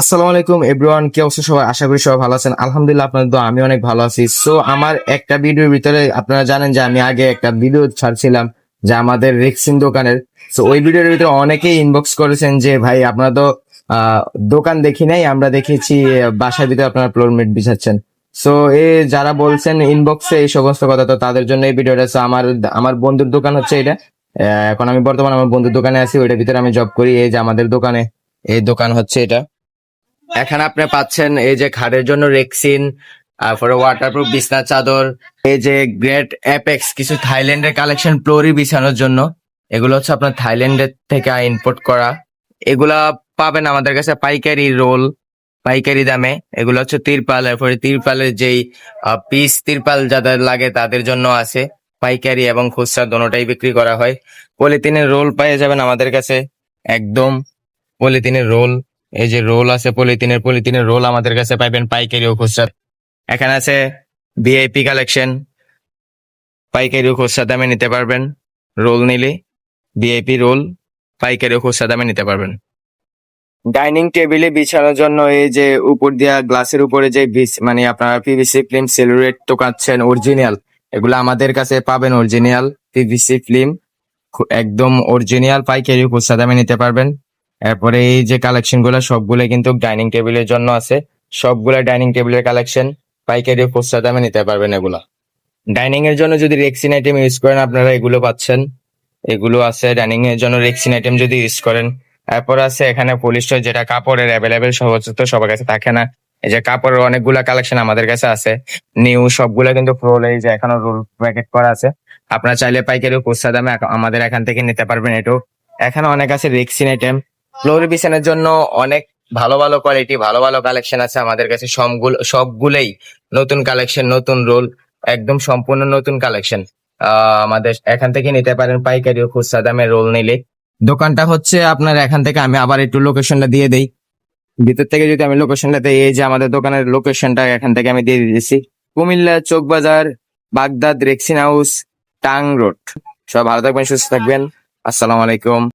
আসসালামু আলাইকুম এভরিওয়ান কি অবস্থা সবাই? আশা করি সবাই ভালো আছেন। আলহামদুলিল্লাহ আপনাদের দোয়া আমি অনেক ভালো আছি। সো আমার একটা ভিডিওর ভিতরে আপনারা জানেন যে আমি আগে একটা ভিডিও ছাড়ছিলাম যে আমাদের রেক্সিন দোকানের। সো ওই ভিডিওর ভিতরে অনেকেই ইনবক্স করেছেন যে ভাই আপনারা তো দোকান দেখি নাই আমরা দেখেছি বাসার ভিতরে আপনারা ফ্লোরমেট বিছাচ্ছেন। সো এ যারা বলছেন ইনবক্সে এই সমস্ত কথা তো তাদের জন্য এই ভিডিওটা। So, আমার আমার বন্ধুর দোকান হচ্ছে এটা। এখন আমি বর্তমানে আমার বন্ধুর দোকানে আছি ওইটার ভিতরে আমি জব করি। এই যে আমাদের দোকানে এই দোকান হচ্ছে এটা। এখানে আপনি পাচ্ছেন এই যে খাটের জন্য রেক্সিন তারপরে ওয়াটারপ্রুফ বিছনা চাদর, এই যে গ্রেট অ্যাপেক্স কিছু থাইল্যান্ডের কালেকশন ফ্লোরি বিছানোর জন্য। এগুলো হচ্ছে আপনার থাইল্যান্ডের থেকে ইম্পোর্ট করা। এগুলা পাবেন আমাদের কাছে পাইকারি রোল, পাইকারি দামে। এগুলো হচ্ছে তিরপাল, এরপরে তিরপালের যেই পিস তিরপাল যাদের লাগে তাদের জন্য আছে। পাইকারি এবং খুচরা দোনোটাই বিক্রি করা হয়। পলিথিনের রোল পেয়ে যাবেন আমাদের কাছে। একদম পলিথিনের রোল। এই যে রোল আছে পলিথিনের পলিথিনের রোল আমাদের কাছে পাইবেন পাইকারি ও খুচরা। এখানে আছে ভিআইপি কালেকশন পাইকারি ও খুচরা দামে নিতে পারবেন। রোল নিলে ভিআইপি রোল পাইকারি ও খুচরা দামে নিতে পারবেন। ডাইনিং টেবিলে বিছানোর জন্য এই যে উপর দিয়া গ্লাসের উপরে যে মানে আপনারা পিভিসি ফিল্ম সেলুরেট টোকাচ্ছেন অরিজিনাল এগুলো আমাদের কাছে পাবেন অরিজিনাল পিভিসি ফিল্ম একদম অরিজিনাল পাইকারি খুচরা দামে নিতে পারবেন। এরপরে এই যে কালেকশনগুলো সবগুলো কিন্তু ডাইনিং টেবিলের জন্য আছে। সবগুলা ডাইনিং টেবিলের কালেকশন পাইকারি খুচরা দামে নিতে পারবেন এগুলা। ডাইনিং এর জন্য যদি রেক্সিন আইটেম ইউজ করেন, আপনারা এগুলো পাচ্ছেন। এগুলো আছে ডাইনিং এর জন্য রেক্সিন আইটেম যদি ইউজ করেন। এরপর আছে এখানে পলিস্টার যেটা কাপড়ের অ্যাভেলেবেল সহজ তো সবার কাছে থাকে না। এই যে কাপড়ের অনেকগুলা কালেকশন আমাদের কাছে আছে। নিউ সবগুলা কিন্তু রোল এই যে এখনও রোল প্যাকেট করা আছে। আপনারা চাইলে পাইকারি খুচরা দামে আমাদের এখান থেকে নিতে পারবেন এটাও। এখানে অনেক আছে রেক্সিন আইটেম ফ্লোর বিছানার জন্য অনেক ভালো ভালো কোয়ালিটি ভালো ভালো কালেকশন আছে আমাদের কাছে। সবগুলো, সবগুলোই নতুন কালেকশন নতুন রোল একদম সম্পূর্ণ নতুন কালেকশন আমাদের এখান থেকে নিতে পারেন পাইকারি ও খুচরা দামে রোল নিলে। দোকানটা হচ্ছে আপনার এখান থেকে আমি আবার একটু লোকেশনটা দিয়ে দেই। ভিতর থেকে যদি আমি লোকেশনটা দিই, এই যে আমাদের দোকানের লোকেশনটা এখান থেকে আমি দিয়ে দিয়েছি Cumilla Chowkbazar Baghdad, rexine house, tongue road. সব ভালো থাকবেন, সুস্থ থাকবেন। আসসালামু আলাইকুম।